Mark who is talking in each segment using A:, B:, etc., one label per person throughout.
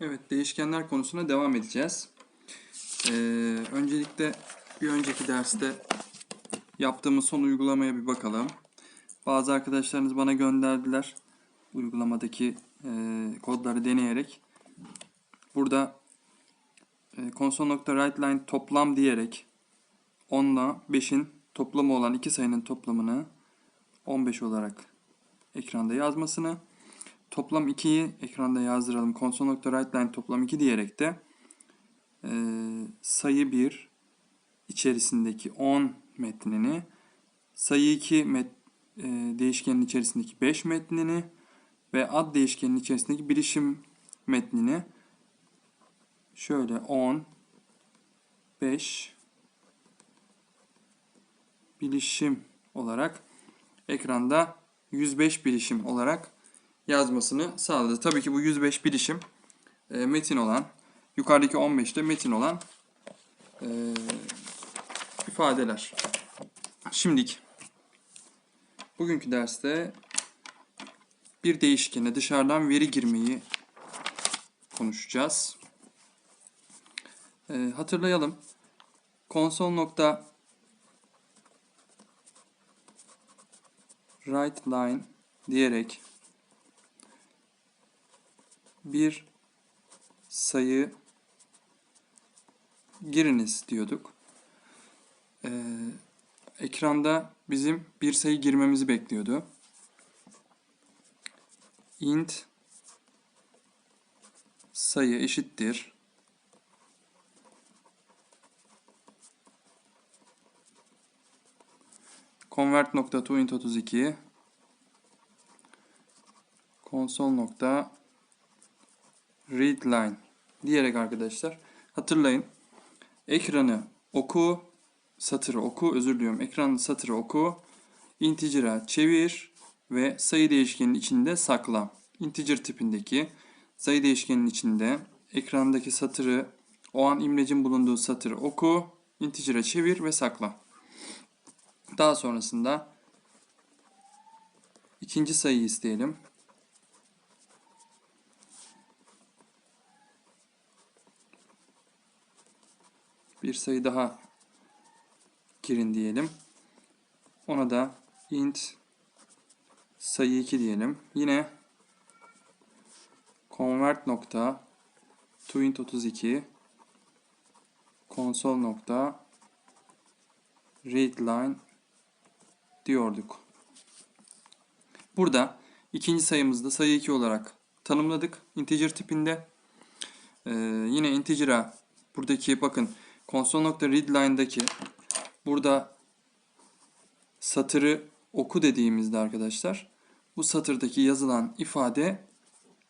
A: Evet, değişkenler konusuna devam edeceğiz. Ee, öncelikle bir önceki derste yaptığımız son uygulamaya bir bakalım. Bazı arkadaşlarınız bana gönderdiler uygulamadaki e, kodları deneyerek. Burada e, console.writeLine toplam diyerek 10 ile 5'in toplamı olan iki sayının toplamını 15 olarak ekranda yazmasını toplam 2'yi ekranda yazdıralım. Console.writeLine toplam 2 diyerek de e, sayı 1 içerisindeki 10 metnini sayı 2 met, e, değişkenin içerisindeki 5 metnini ve ad değişkenin içerisindeki bilişim metnini şöyle 10 5 bilişim olarak ekranda 105 bilişim olarak yazmasını sağladı. Tabii ki bu 105 bilişim e, metin olan, yukarıdaki 15 de metin olan e, ifadeler. Şimdilik bugünkü derste bir değişkene dışarıdan veri girmeyi konuşacağız. E, hatırlayalım. Console nokta write line diyerek bir sayı giriniz diyorduk. Ee, ekranda bizim bir sayı girmemizi bekliyordu. int sayı eşittir convert nokta to int 32 console nokta read line diyerek arkadaşlar hatırlayın ekranı oku satırı oku özür diliyorum ekran satırı oku integer'a çevir ve sayı değişkenin içinde sakla. Integer tipindeki sayı değişkenin içinde ekrandaki satırı o an imlecin bulunduğu satırı oku, integer'a çevir ve sakla. Daha sonrasında ikinci sayıyı isteyelim. Bir sayı daha girin diyelim. Ona da int sayı 2 diyelim. Yine convert nokta to int 32 console nokta read line diyorduk. Burada ikinci sayımızda sayı 2 olarak tanımladık. Integer tipinde. Ee, yine integer'a buradaki bakın console.readline'daki burada satırı oku dediğimizde arkadaşlar bu satırdaki yazılan ifade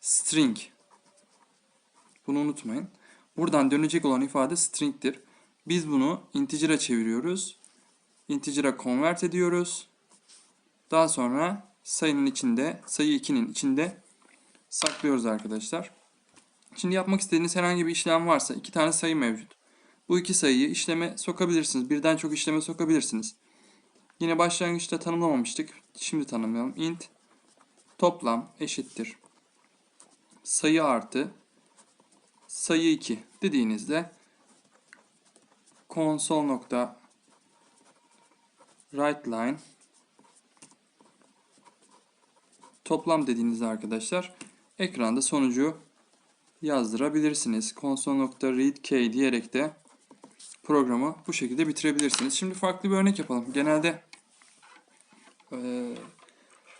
A: string. Bunu unutmayın. Buradan dönecek olan ifade string'tir. Biz bunu integer'a çeviriyoruz. Integer'a convert ediyoruz. Daha sonra sayının içinde, sayı 2'nin içinde saklıyoruz arkadaşlar. Şimdi yapmak istediğiniz herhangi bir işlem varsa iki tane sayı mevcut. Bu iki sayıyı işleme sokabilirsiniz. Birden çok işleme sokabilirsiniz. Yine başlangıçta tanımlamamıştık. Şimdi tanımlayalım. int toplam eşittir. Sayı artı sayı 2 dediğinizde console nokta write line toplam dediğinizde arkadaşlar ekranda sonucu yazdırabilirsiniz. console.readk diyerek de programı bu şekilde bitirebilirsiniz. Şimdi farklı bir örnek yapalım. Genelde e,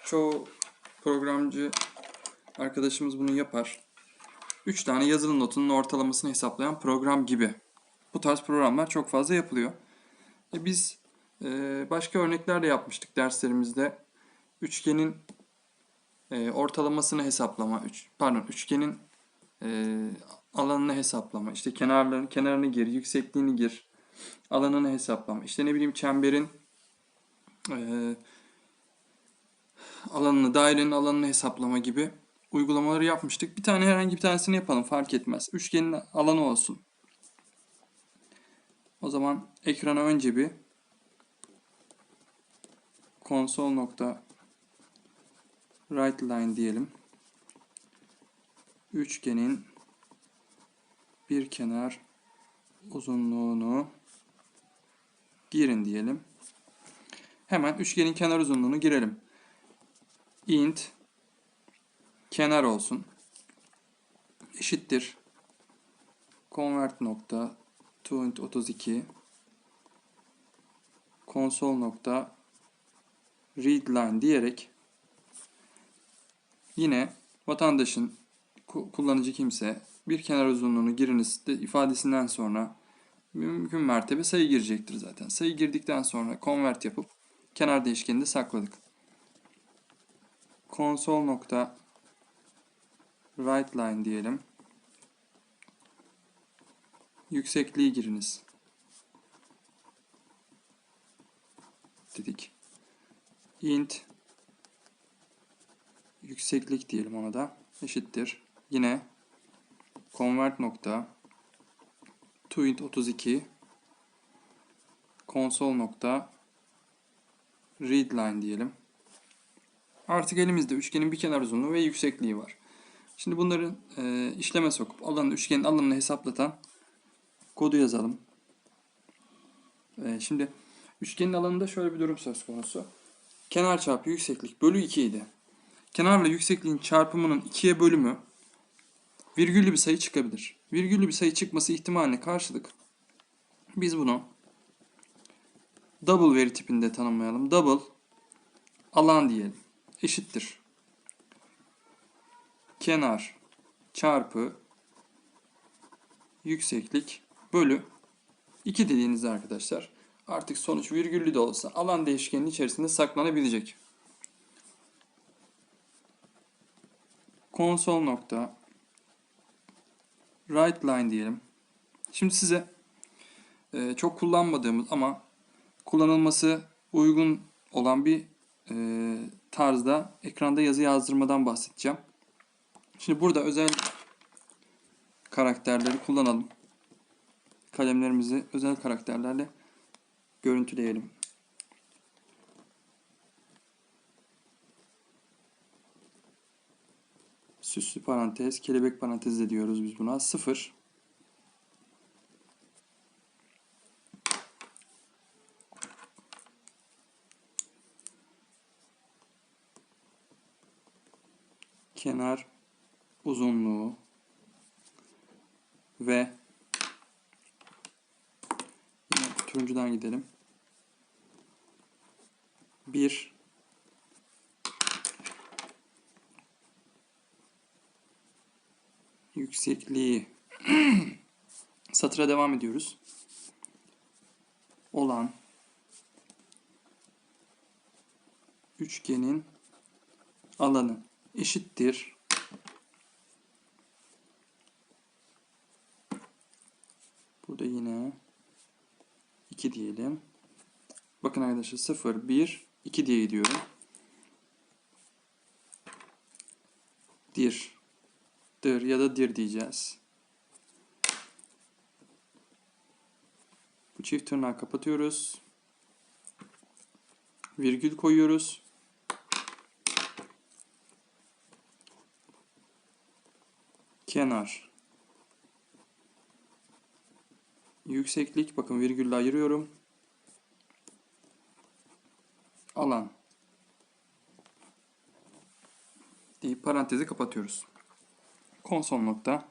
A: çoğu programcı arkadaşımız bunu yapar. 3 tane yazılı notunun ortalamasını hesaplayan program gibi. Bu tarz programlar çok fazla yapılıyor. E biz e, başka örnekler de yapmıştık derslerimizde. Üçgenin e, ortalamasını hesaplama, üç, pardon üçgenin e, alanını hesaplama, işte kenarların kenarını gir, yüksekliğini gir, alanını hesaplama. İşte ne bileyim çemberin e, alanını, dairenin alanını hesaplama gibi uygulamaları yapmıştık. Bir tane herhangi bir tanesini yapalım fark etmez. Üçgenin alanı olsun. O zaman ekrana önce bir console nokta write line diyelim. Üçgenin bir kenar uzunluğunu girin diyelim. Hemen üçgenin kenar uzunluğunu girelim. int kenar olsun. Eşittir. Convert nokta to int 32 konsol nokta readline diyerek yine vatandaşın ku- kullanıcı kimse bir kenar uzunluğunu giriniz de ifadesinden sonra mümkün mertebe sayı girecektir zaten. Sayı girdikten sonra convert yapıp kenar değişkenini sakladık. Konsol nokta right line diyelim. Yüksekliği giriniz. Dedik. int yükseklik diyelim ona da eşittir. Yine convert nokta to int 32 konsol nokta readline diyelim. Artık elimizde üçgenin bir kenar uzunluğu ve yüksekliği var. Şimdi bunların e, işleme sokup alanı üçgenin alanını hesaplatan kodu yazalım. E, şimdi üçgenin alanında şöyle bir durum söz konusu. Kenar çarpı yükseklik bölü 2 idi. Kenarla yüksekliğin çarpımının 2'ye bölümü virgüllü bir sayı çıkabilir. Virgüllü bir sayı çıkması ihtimaline karşılık biz bunu double veri tipinde tanımlayalım. Double alan diyelim. Eşittir. Kenar çarpı yükseklik bölü 2 dediğinizde arkadaşlar artık sonuç virgüllü de olsa alan değişkeninin içerisinde saklanabilecek. Konsol nokta right line diyelim. Şimdi size e, çok kullanmadığımız ama kullanılması uygun olan bir e, tarzda ekranda yazı yazdırmadan bahsedeceğim. Şimdi burada özel karakterleri kullanalım. Kalemlerimizi özel karakterlerle görüntüleyelim. Süslü parantez, kelebek parantezi de diyoruz biz buna. Sıfır. Kenar uzunluğu ve turuncudan gidelim. Bir yüksekliği satıra devam ediyoruz. Olan üçgenin alanı eşittir. Burada yine 2 diyelim. Bakın arkadaşlar 0, 1, 2 diye gidiyorum. Dir. Dır ya da dir diyeceğiz. Bu çift tırnağı kapatıyoruz. Virgül koyuyoruz. Kenar. Yükseklik bakın virgülle ayırıyorum. Alan. deyip parantezi kapatıyoruz. Konsol nokta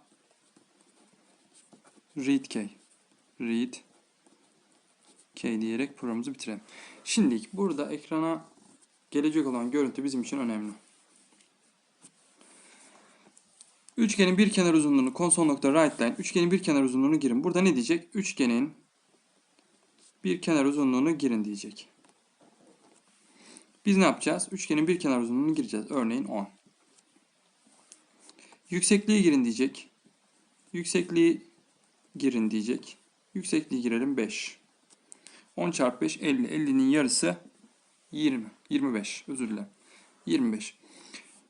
A: read key. Read key diyerek programımızı bitirelim. Şimdi burada ekrana gelecek olan görüntü bizim için önemli. Üçgenin bir kenar uzunluğunu konsol nokta right line üçgenin bir kenar uzunluğunu girin. Burada ne diyecek? Üçgenin bir kenar uzunluğunu girin diyecek. Biz ne yapacağız? Üçgenin bir kenar uzunluğunu gireceğiz. Örneğin 10. Yüksekliği girin diyecek. Yüksekliği girin diyecek. Yüksekliği girelim 5. 10 çarpı 5 50. 50'nin yarısı 20. 25. Özür dilerim. 25.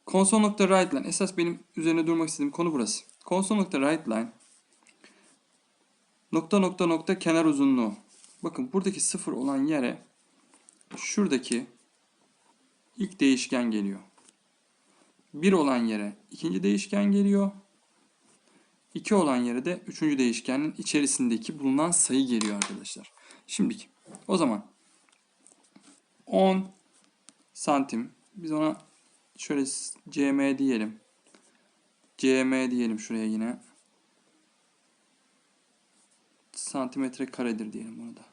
A: Konsol nokta right line. Esas benim üzerine durmak istediğim konu burası. Konsol nokta right line. Nokta nokta nokta kenar uzunluğu. Bakın buradaki sıfır olan yere şuradaki ilk değişken geliyor. 1 olan yere ikinci değişken geliyor. 2 olan yere de 3. değişkenin içerisindeki bulunan sayı geliyor arkadaşlar. Şimdiki. O zaman 10 santim. Biz ona şöyle cm diyelim. cm diyelim şuraya yine. Santimetre karedir diyelim bunu da.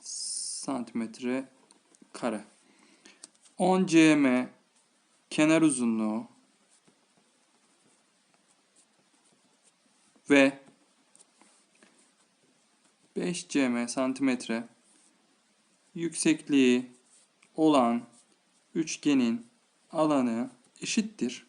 A: Santimetre kare. 10 cm kenar uzunluğu ve 5 cm santimetre yüksekliği olan üçgenin alanı eşittir.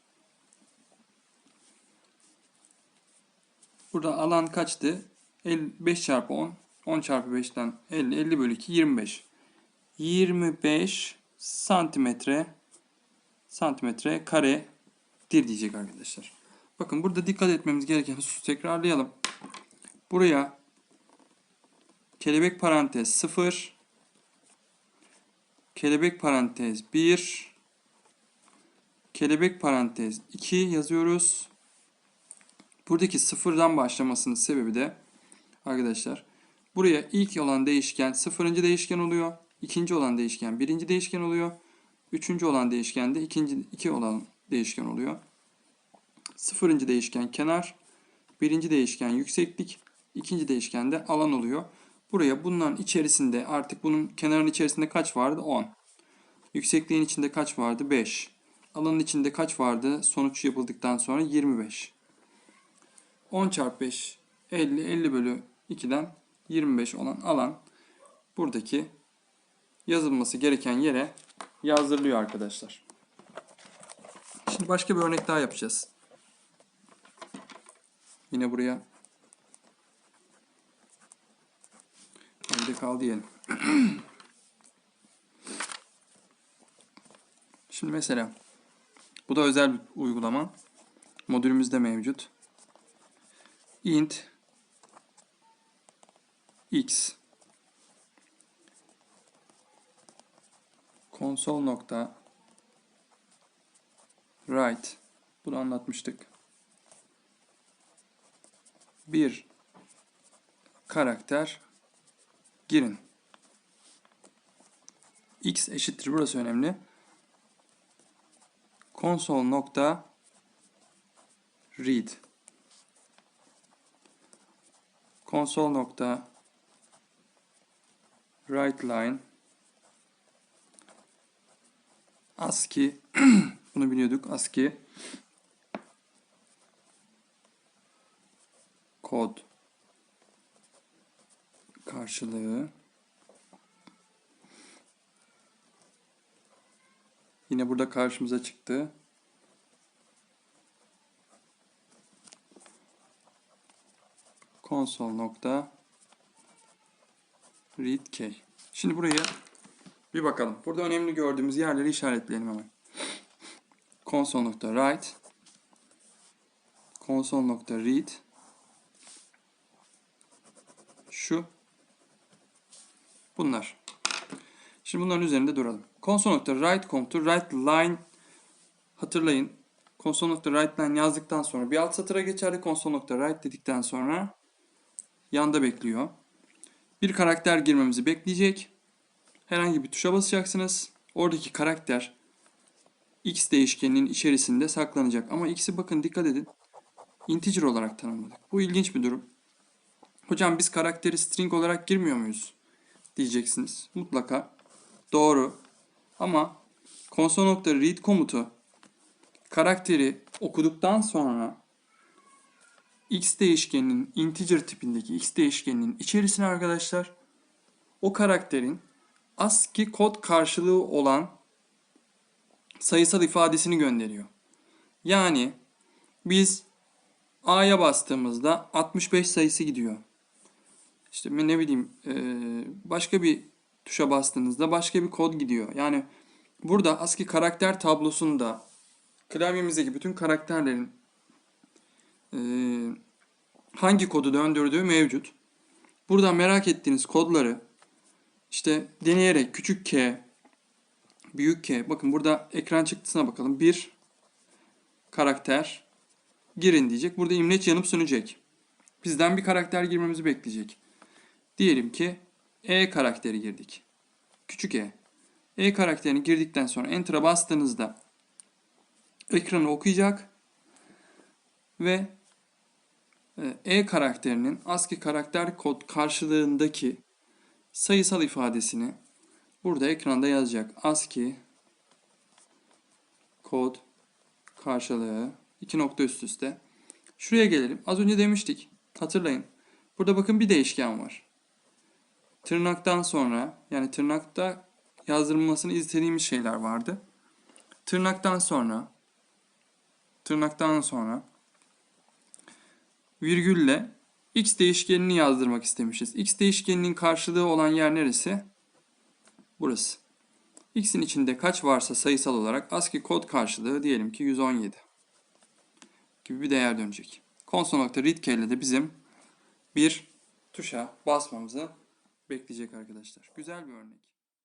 A: Burada alan kaçtı? 5 çarpı 10. 10 çarpı 5'ten 50. 50 bölü 2 25. 25 santimetre santimetre kare dir diyecek arkadaşlar. Bakın burada dikkat etmemiz gereken husus tekrarlayalım. Buraya kelebek parantez 0 kelebek parantez 1 kelebek parantez 2 yazıyoruz. Buradaki sıfırdan başlamasının sebebi de arkadaşlar buraya ilk olan değişken sıfırıncı değişken oluyor. ikinci olan değişken birinci değişken oluyor. Üçüncü olan değişken de ikinci iki olan değişken oluyor. Sıfırıncı değişken kenar, birinci değişken yükseklik, ikinci değişken de alan oluyor. Buraya bunların içerisinde artık bunun kenarın içerisinde kaç vardı? 10. Yüksekliğin içinde kaç vardı? 5. Alanın içinde kaç vardı? Sonuç yapıldıktan sonra 25. 10 çarpı 5 50. 50 bölü 2'den 25 olan alan buradaki yazılması gereken yere yazdırılıyor arkadaşlar. Şimdi başka bir örnek daha yapacağız. Yine buraya evde kal diyelim. Şimdi mesela bu da özel bir uygulama. Modülümüzde mevcut. int x console nokta write bunu anlatmıştık. Bir karakter girin. x eşittir burası önemli. Console nokta read console nokta write line ASCII bunu biliyorduk ASCII kod karşılığı yine burada karşımıza çıktı. console nokta read key. Şimdi buraya bir bakalım. Burada önemli gördüğümüz yerleri işaretleyelim hemen. console.write console.read şu bunlar. Şimdi bunların üzerinde duralım. console.write komutu write line hatırlayın. console.write line yazdıktan sonra bir alt satıra geçerli. console.write dedikten sonra yanda bekliyor. Bir karakter girmemizi bekleyecek herhangi bir tuşa basacaksınız. Oradaki karakter x değişkeninin içerisinde saklanacak. Ama x'i bakın dikkat edin. Integer olarak tanımladık. Bu ilginç bir durum. Hocam biz karakteri string olarak girmiyor muyuz? Diyeceksiniz. Mutlaka. Doğru. Ama console.read komutu karakteri okuduktan sonra x değişkeninin integer tipindeki x değişkeninin içerisine arkadaşlar o karakterin ASCII kod karşılığı olan sayısal ifadesini gönderiyor. Yani biz A'ya bastığımızda 65 sayısı gidiyor. İşte ne bileyim başka bir tuşa bastığınızda başka bir kod gidiyor. Yani burada ASCII karakter tablosunda klavyemizdeki bütün karakterlerin hangi kodu döndürdüğü mevcut. Burada merak ettiğiniz kodları işte deneyerek küçük k, büyük k. Bakın burada ekran çıktısına bakalım. Bir karakter, girin diyecek. Burada imleç yanıp sönecek. Bizden bir karakter girmemizi bekleyecek. Diyelim ki E karakteri girdik. Küçük E. E karakterini girdikten sonra Enter'a bastığınızda ekranı okuyacak ve e, E karakterinin ASCII karakter kod karşılığındaki sayısal ifadesini burada ekranda yazacak. ASCII kod karşılığı iki nokta üst üste. Şuraya gelelim. Az önce demiştik. Hatırlayın. Burada bakın bir değişken var. Tırnaktan sonra yani tırnakta yazdırılmasını istediğimiz şeyler vardı. Tırnaktan sonra tırnaktan sonra virgülle x değişkenini yazdırmak istemişiz. x değişkeninin karşılığı olan yer neresi? Burası. x'in içinde kaç varsa sayısal olarak ASCII kod karşılığı diyelim ki 117 gibi bir değer dönecek. Console.readkey ile de bizim bir tuşa basmamızı bekleyecek arkadaşlar. Güzel bir örnek.